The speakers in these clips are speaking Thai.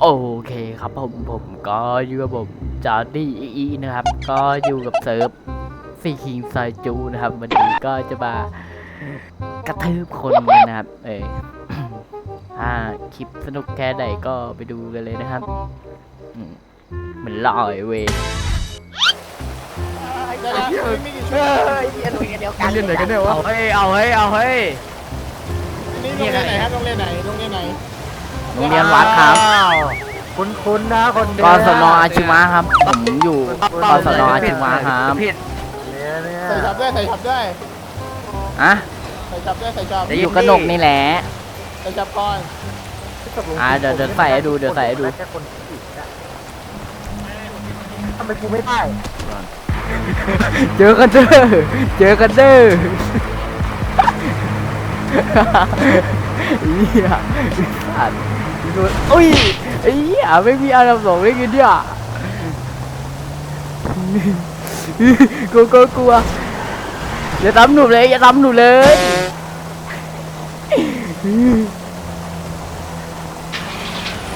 โอเคครับผมผมก็อยู่กับผมจอร์ดี้อีนะครับ ก็อยู่กับเซิร์ฟซีคิงไซจูนะครับ วันนี้ก็จะมากระทืบคนนะครับ เออถ้าคลิปสนุกแค่ไหนก็ไปดูกันเลยนะครับมเหมือนลอยเวยเดี๋ยวนะมีกี่ชุดเล่นไหนกันเนี่ยวะเอาเฮ้ยเอาเฮ้ยเอาเฮ้ยนี่โรงเรียนไหนครับโรงเรียนไหนโรงเรียนไหน โรงเรียนวัดครับ คุณคุณนะคนเดีกศนอาชีวะครับ ผมอยู่กศนอาชีวะครับผิด เนี่ยเนี่ยใส่ชับด้วยใส่ชับด้วยอะใส่ชับด้วยใส่ชับจะอยู่กระหนกนี่แหละ ใส่ชับก่อนอ่าเดี๋ยวเดี๋ยวใส่ให้ดูเดี๋ยวใส่ให้ดู แค่คนผิดอะทำไมกูไม่ได้เจอกันเด้อเจอกันเด้อเฮียสัตว์โดนอุ้ยไอ้เหี้ยไม่มีอันดับสองได้ไงเนี่ยกลัวกลัวกลัวอย่าทำหนูเลยอย่าทำหนูเลย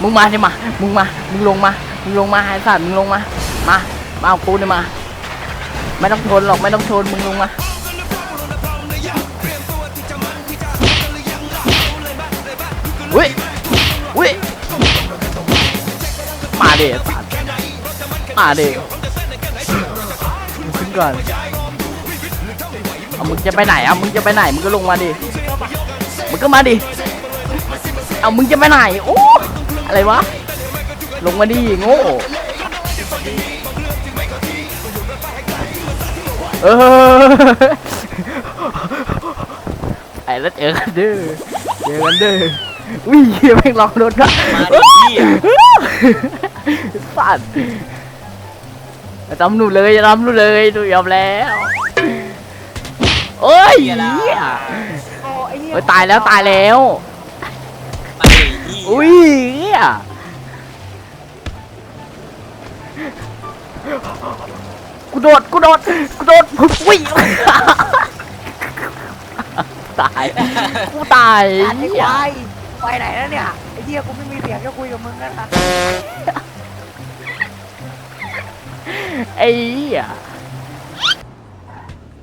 มึงมาดิมา มึงมา มึงลงมา มึงลงมาไอ้สัตว์มึงลงมา มา มาเอากูเนี่ยมา ไม่ต้องทนหรอกไม่ต้องทนมึงลงมา มาเดสัตว์มาเด็ขึ้นก่อนเอามึงจะไปไหนเอะมึงจะไปไหนมึงก็ลงมาดิมึงก็มาดิเอามึงจะไปไหนโอ้อะไรวะลงมาดิโง่เออไอ้แล้วเจอกันเด้อเจอกันเด้ออุ้ยแม่งลองรถอะมาดิ สัตว์อย่าทำหนูเลยอย่าทำหนูเลยหนูยอมแล้วโอ้ยเหี้ยเฮ้ยตายแล้วตายแล้วอุ้ยเหี้ยกูโดดกูโดดกูโดดอุ้ยตายกูตายไอ้เหี้คยวายไปไหนแล้วเนี่ยไอ้เหี้ยกูไม่มีเสียงจะคุยกับมึงแล้วนะ ไอ้เหี้ย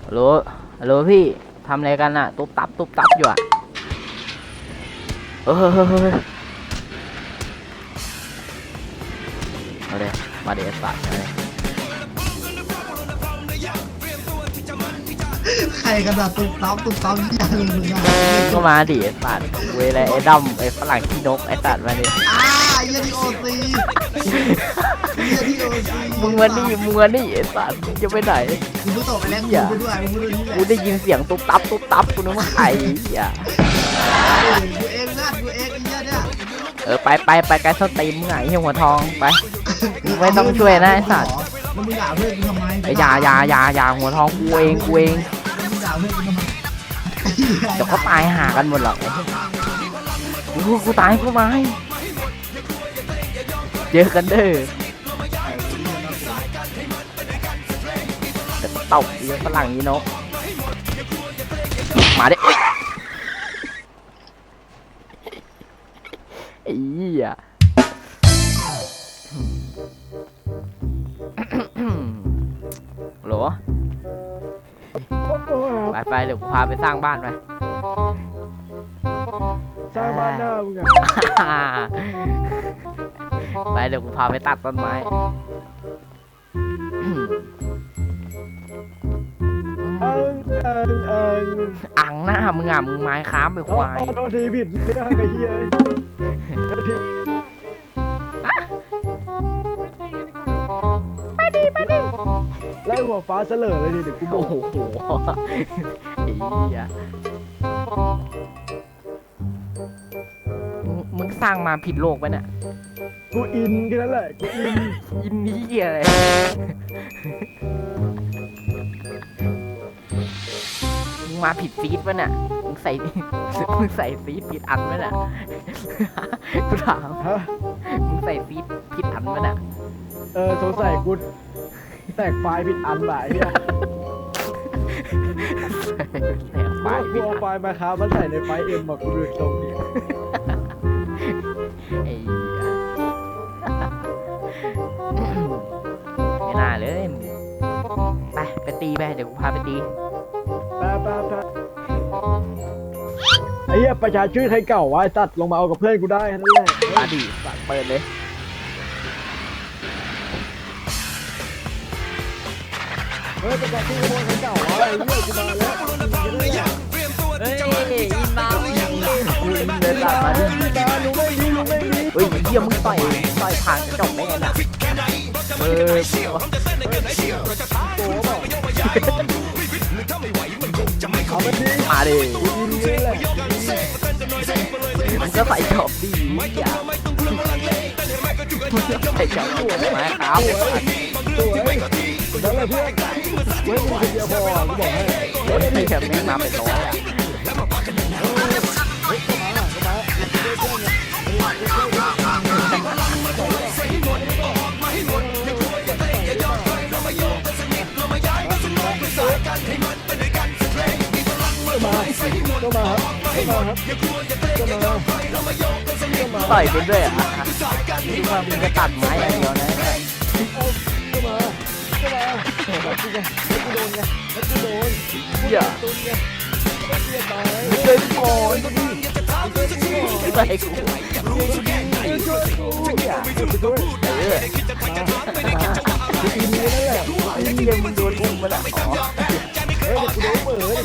ฮัลโหลฮัลโหลพี่ทำอะไรกันอะตุ๊บตับตุ๊บตับอยู่อะเออเฮ้ยเฮ้ยเฮ้ยเอาเลยมาเดี๋ยวสัตว์มาเลยใครกันอะตุ๊บตับตุ๊บตับยี่ห้อมึงอะก็มาดิไอ้สัตว์เวลาไอ้ดำไอ้ฝรั่งขี้นกไอ้สัตว์มาดิ อ่าเยี่ยที่โอซีเยี่ยที่โอซีมึงมานี่มึงมานี่ไอ้สัตว์มึงจะไปไหนกูรู้ต่อไปแล้วกูไปด้วยกูไปด้วยนี่แหละกูได้ยินเสียงตุ๊บตับตุ๊บตับกูนึกว่าใครเหี้ยกูเองนะกูเองไอ้เยี่ยเนี่ยเออไปไปไปไกลสตรีมมึงไงเหี้ยหัวทองไปมึงไม่ต้องช่วยนะไอ้สัตว์แล้วมึงด่าเพื่อนกูทำไมไอ้ยาอยาอยาอยาหัวทองกูเองกูเองแล้วมึงด่าเพื่อนกูทำไมเดี๋ยวก็ตายหากันหมดหรอกกูกูตายกูมาให้ เจอกันเด้อเดี๋ยวก็ตบเรื่องฝรั่งนี้นกมาดิอุ๊ยไอ้เหี้ยฮัลโหลไปไปเดี๋ยวกูพาไปสร้างบ้านไปสร้างบ้านหน้ามึงอะ ไปเดี๋ยวกูพาไปตัดต้นไม้เอิงเอิงเอิงอ่างหน้ามึงอะมึงไม้ค้ามไปควายโทษทีผิดไม่ได้ไอ้เหี้ยโทษทีไล่หัวฟ้าเสลอเลยดิเดี๋ยวกูบโอ้อกโหไอ้เหี้ยมึงมึงสร้างมาผิดโลกไปเนี่ย กูอินแค่นั้นแหละกูอินยินนี้อะไรมึงมาผิดซีดปะเนี่ยมึงใส่มึงใส่ซีดผิดอันปะเนี่ยกูถามฮะมึงใส่ซีดผิดอันปะเนี่ยเออสงสัยกูแตกไฟล์ผิดอันบ่ายเนี่ยใส่ไฟไฟล์ผิดล์อันไฟล์มาครับมันใส่ในไฟล์เอ็มบอกกูดูตรงนี้ ไปเดี๋ยวกูพาไปตีไปไปไปไอ้เหี้ยประชาชื่นใครเก่าวะไอ้ตัดลงมาเอากับเพื่อนกูได้แค่นั่นแหละมาดิสั่งเปิดเลยเฮ้ยประชาชื่นขโมยใครเก่าวะไอ้เหี้ยกูมาแล้วเฮ้ยอินมาอินเดินตามมาดิมาลุงไม่ดีลุงไม่ดีเฮ้ยเยี่ยมึงต่อยต่อยผ่านกระจกได้ไงน่ะเออโต เอามันดีมาดิมันก็ใส่จอบดีอย่าใส่จอบมครับตัวยแล้วแหละเพื่อนเว้ยมึงคนเดียวพอกูบอกให้เฮ้ยไม่แบบไม่มาเป็นร้อยอะ มาครับก็มาครับก็มาก็มาต่อยเป็นด้วยอะนี่ว่ามึงจะตัดไม้อย่างเดียวนะก็มาก็มาแล้วกูไงแล้วกูโดนไงแล้วกูโดนอย่าโดนไงแล้วกูจะตายเดินก่อนใส่กูช่วยกูอย่าช่วยเออกูอินนี่นั่นแหละไอ้เยี่ยมึงโดนอุ้มมาละอ๋อเฮ้ยเดี๋ยวกูโดนเหม่อเดี๋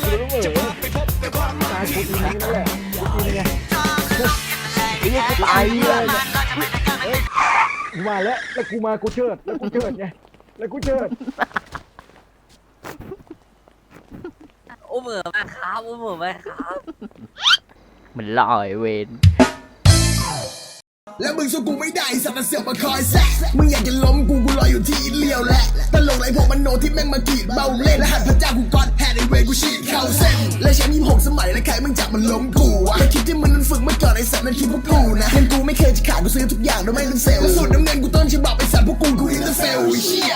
กูมาแล้วแล้วกูมากูเชิดแล้วกูเชิดไงแล้วกูเชิดอุ้มเหมือมาครับอุ้มเหมือมาครับมันลอยเวน แล้วมึงสู้กูไม่ได้สัตว์เสือกมาคอยแซะมึงอยากจะล้มกูกูรออยู่ที่เลี้ยวแหละตลกไรพวกมันโนที่แม่งมากีดเบาเล่นและหันพระเจ้ากูกอดแฮร์ในเวกูฉีดเข้าเส้นและแชมป์ยี่หกสมัยและใครมึงจับมันล้มกูอะและคิดที่มึงนั้นฝึกมาก่อนไอสัตว์นั้นคิดพวกกูนะเงินกูไม่เคยจะขาดกูซื้อทุกอย่างโดยไม่ต้องเซลล์และสูตรน้ำเงินกูต้นฉบับไอสัตว์พวกกูกูอินเตอร์เฟลเชี่ย